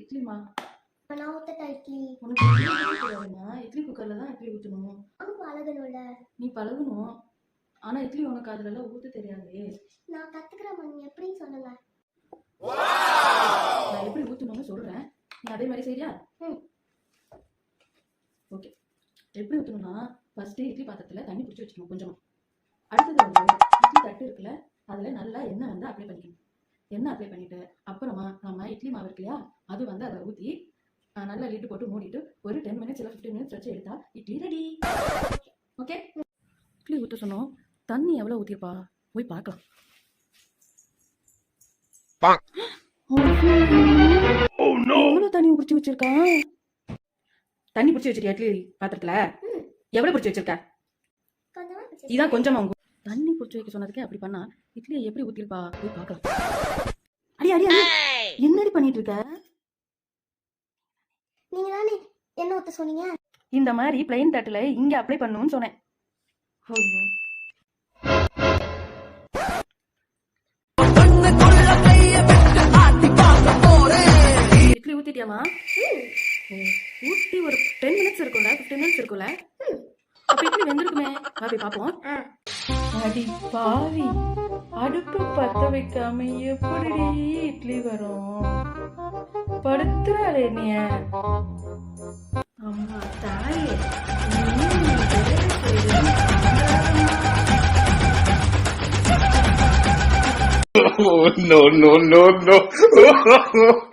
இட்லிமா நான் ஊத்தட்டா இட்லி உனக்கு இட்லி குக்கர்ல தான் இட்லி ஊற்றணும் அவனுக்கு பழகணும்ல. நீ பழகணும். ஆனா இட்லி உனக்கு அதுல எல்லாம் ஊத்த தெரியாது. நான் கத்துக்கிறேன் நீ எப்படின்னு சொல்லுங்க நான் எப்படி ஊற்றணும்னு சொல்றேன். நீ அதே மாதிரி சரியா. ஓகே. எப்படி ஊற்றணும்னா ஃபர்ஸ்ட் இட்லி பாத்திரத்துல தண்ணி பிடிச்சி வச்சுக்கணும் கொஞ்சமா. அடுத்தது வந்து இட்லி தட்டு இருக்குல்ல அதுல நல்லா எண்ணெய் வந்து அப்ளை பண்ணிக்கணும். எண்ணெய் அப்ளை பண்ணிட்டு? அப்புறமா நம்ம இட்லி மாவு இருக்கு இல்லையா? அது வந்து அதை ஊற்றி நல்லா லிட்டு போட்டு மூடிட்டு ஒரு டென் மினிட்ஸ் இல்லை ஃபிஃப்டீன் மினிட்ஸ் வச்சு எடுத்தா இட்லி ரெடி ஓகே இட்லி ஊற்ற சொன்னோம். தண்ணி எவ்வளோ ஊற்றிருப்பா போய் பார்க்கலாம். எவ்வளோ தண்ணி பிடிச்சி வச்சிருக்கான் தண்ணி பிடிச்சி வச்சிருக்கியா இட்லி பாத்திரத்துல. எவ்வளோ பிடிச்சி வச்சிருக்க. இதான் கொஞ்சமா உங்க தண்ணி பிடிச்சி வைக்க சொன்னதுக்கே அப்படி பண்ணா இட்லியை எப்படி ஊத்திருப்பா? போய் பார்க்கலாம். அடி அடி அடி. என்னடி பண்ணிட்டு இருக்க நீங்க தானே என்ன ஊத்த சொன்னீங்க? இந்த மாதிரி பிளைன் தட்டுல இங்க அப்ளை பண்ணணும்னு சொன்னேன். ஐயோ. இட்லி ஊத்திட்டியாமா? ஊத்தி ஒரு டென் மினிட்ஸ் இருக்கும்ல ஃபிஃப்டீன் மினிட்ஸ் இருக்கும்ல? அப்ப இட்லி வெந்திருக்குமே. பாப்போம் ஆ. அடி பாவி அடுப்பு பத்த வைக்காம எப்படி இட்லி வரும் படுத்துறாளே நீ அம்மா தாயே Oh, no, no, no, no.